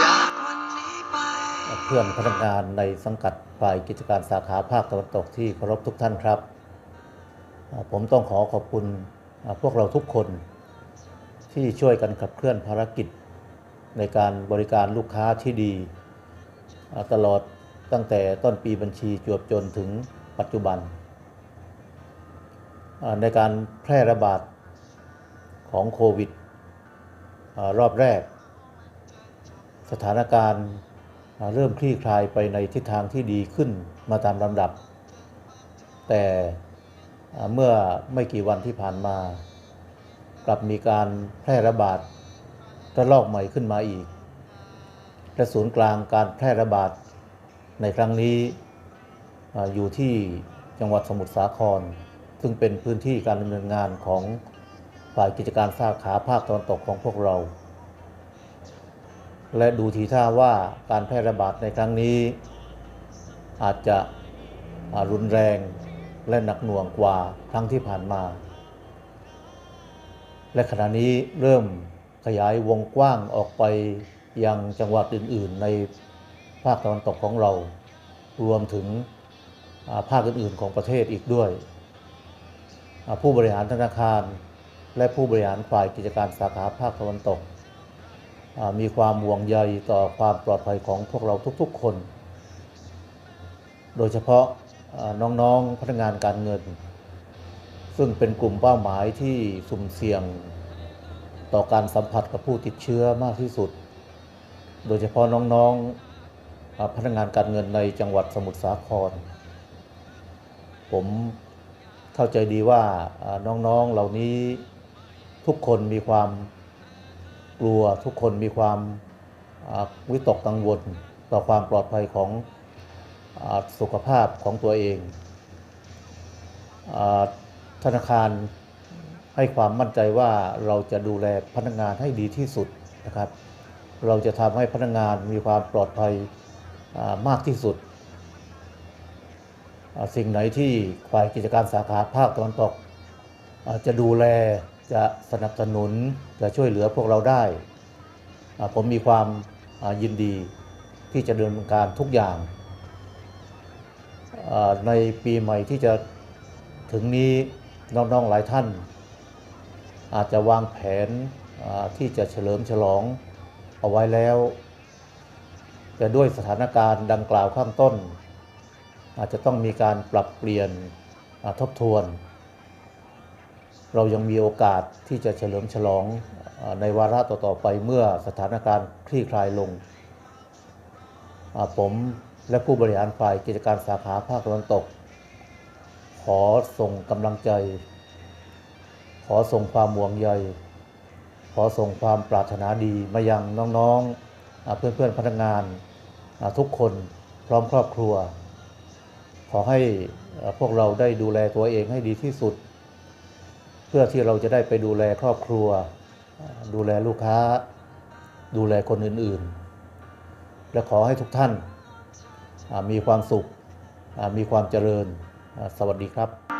จากวันนี้ไป เพื่อนพนักงานในสังกัดฝ่ายกิจการสาขาภาคตะวันตกที่เคารพทุกท่านครับ ผมต้องขอขอบคุณพวกเราทุกคนที่ช่วยกันขับเคลื่อนภารกิจ ในการบริการลูกค้าที่ดี ตลอดตั้งแต่ต้นปีบัญชีจวบจนถึงปัจจุบัน ในการแพร่ระบาดของโควิดรอบแรก สถานการณ์เริ่มคลี่คลายไปในทิศทางที่ดีขึ้นมาตามลำดับ แต่เมื่อไม่กี่วันที่ผ่านมา กลับมีการแพร่ระบาดระลอกใหม่ขึ้นมาอีกและศูนย์กลางการแพร่ระบาดในครั้งนี้ออยู่ที่จังหวัดสมุทรสาคร ซึ่งเป็นพื้นที่การดำเนินงานของฝ่ายกิจการสาขาภาคตะวันตกของพวกเรา และดูทีท่าว่าการแพร่ระบาดในครั้งนี้ อาจจะรุนแรงและหนักหน่วงกว่าครั้งที่ผ่านมา และขณะนี้เริ่มขยายวงกว้างออกไปยังจังหวัดอื่น ๆ ในภาคตะวันตกของเรา รวมถึงภาคอื่น ๆ ของประเทศอีกด้วย ผู้บริหารธนาคารและผู้บริหารฝ่ายกิจการสาขาภาคตะวันตก มีความห่วงใยต่อความปลอดภัยของพวกเราทุกๆคน โดยเฉพาะน้องๆพนักงานการเงิน ซึ่งเป็นกลุ่มเป้าหมายที่สุ่มเสี่ยงต่อการสัมผัสกับผู้ติดเชื้อมากที่สุด โดยเฉพาะน้องๆพนักงานการเงินในจังหวัดสมุทรสาคร ผมเข้าใจดีว่าน้องๆเหล่านี้ทุกคนมีความ กลัวทุกคนมีความวิตกกังวลต่อความปลอดภัยของอสุขภาพของตัวเองอธนาคารให้ความมั่นใจว่าเราจะดูแลพนักงานให้ดีที่สุดนะครับ เราจะทำให้พนักงานมีความปลอดภัยมากที่สุด สิ่งไหนที่ฝ่ายกิจการสาขาภาคตะวันตกจะดูแล จะสนับสนุนจะช่วยเหลือพวกเราได้อ่าผมมีความอ่ายินดีที่จะดำเนินการทุกอย่างอ่าในปีใหม่ที่จะถึงนี้น้องๆหลายท่าน อาจจะวางแผนอ่าที่จะเฉลิมฉลองเอาไว้แล้ว แต่ด้วยสถานการณ์ดังกล่าวข้างต้น อาจจะต้องมีการปรับเปลี่ยนอ่าทบทวน เรายังมีโอกาสที่จะเฉลิมฉลองในวาระต่อๆไปเมื่อสถานการณ์คลี่คลายลง ผมและผู้บริหารฝ่ายกิจการสาขาภาคตะวันตก ขอส่งกำลังใจ ขอส่งความห่วงใย ขอส่งความปรารถนาดีมายังน้องๆ เพื่อนๆพนักงานทุกคนพร้อมครอบครัว ขอให้พวกเราได้ดูแลตัวเองให้ดีที่สุด พื่อที่เราจะได้ไปดูแลครอบครัว ดูแลลูกค้า ดูแลคนอื่นๆ และขอให้ทุกท่านมีความสุขมีความเจริญสวัสดีครับ